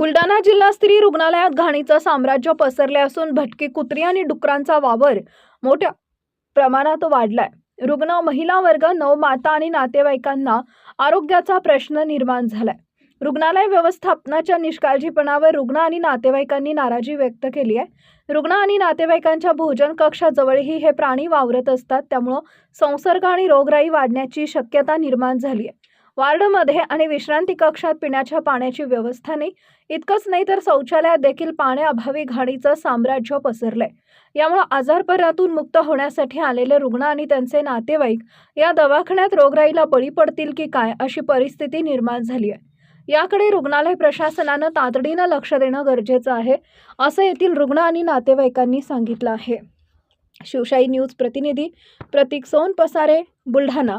बुलढाणा जिल्हा स्त्री रुग्णालयात घाणीचं साम्राज्य पसरले असून भटकी कुत्री आणि डुकरांचा वावर मोठ्या प्रमाणात वाढलाय. रुग्ण महिला वर्ग नवमाता आणि नातेवाईकांना आरोग्याचा प्रश्न निर्माण झालाय. रुग्णालय व्यवस्थापनाच्या निष्काळजीपणावर रुग्ण आणि नातेवाईकांनी नाराजी व्यक्त केली आहे. रुग्ण आणि नातेवाईकांच्या भोजन कक्षाजवळही हे प्राणी वावरत असतात त्यामुळं संसर्ग आणि रोगराई वाढण्याची शक्यता निर्माण झाली आहे. वार्डमध्ये आणि विश्रांती कक्षात पिण्याच्या पाण्याची व्यवस्था नाही. इतकंच नाही तर शौचालयात देखील पाण्याअभावी घाणीचं साम्राज्य पसरलंय. यामुळे आजारपणातून मुक्त होण्यासाठी आलेले रुग्ण आणि त्यांचे नातेवाईक या दवाखान्यात रोगराईला बळी पडतील की काय अशी परिस्थिती निर्माण झाली आहे याकडे रुग्णालय प्रशासनानं तातडीनं लक्ष देणं गरजेचं आहे असं येथील रुग्ण आणि नातेवाईकांनी सांगितलं आहे. शिवशाही न्यूज प्रतिनिधी प्रतीक सोन पसारे बुलढाणा.